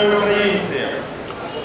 сестри українці.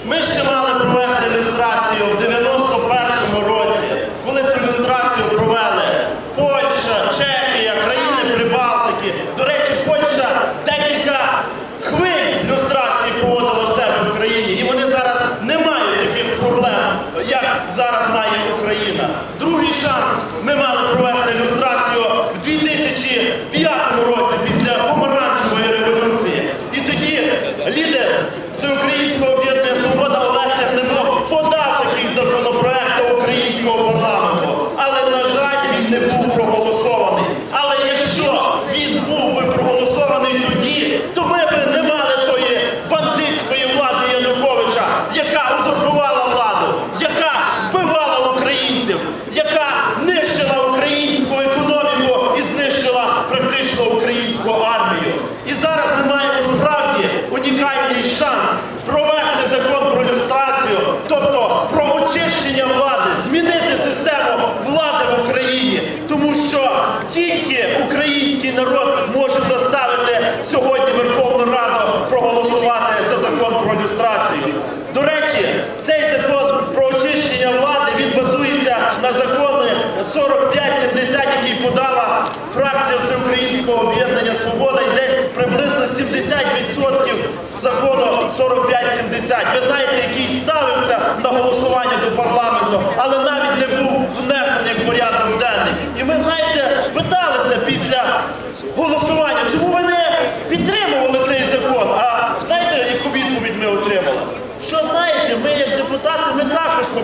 Ми ще мали провести ілюстрацію в 91-му році, коли ту ілюстрацію провели Польща, Чехія, країни Прибалтики. До речі, Польща декілька хвиль люстрації проводила в себе в країні, і вони зараз не мають таких проблем, як зараз має Україна. Другий шанс ми мали провести ілюстрацію в 2005 році після помаранчевої революції. І тоді лідер Всеукраїнського об'єднання Свобода Олег Тягнебок подав такий законопроект до українського парламенту. Але, на жаль, він не був проголосований. Але якщо він був би проголосований тоді, то ми б не мали тої бандитської влади Януковича, яка узурпувала владу, яка вбивала українців, яка нищила українську економіку і знищила практично українську армію. І зараз ми маємо справді унікальний шанс провести закон про люстрацію, тобто про очищення влади, змінити систему влади в Україні, тому що тільки український народ може заставити сьогодні Верховну Раду проголосувати за закон про люстрацію. До речі, цей закон про очищення влади він базується на законі 4570, який подала фракція Всеукраїнського об'єднання Свобода і десь приблизно 70% з закону 4570. Ви знаєте, який ставився на голосування до парламенту, але навіть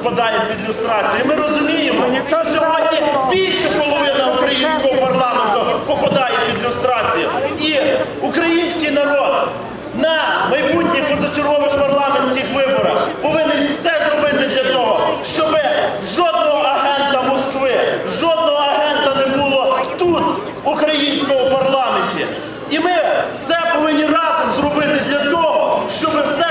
підпадає під люстрацію. І Ми розуміємо, що сьогодні більше половина українського парламенту попадає під люстрацію. І український народ на майбутніх позачергових парламентських виборах повинен все зробити для того, щоб жодного агента Москви, жодного агента не було тут, в українському парламенті. І ми все повинні разом зробити для того, щоб все.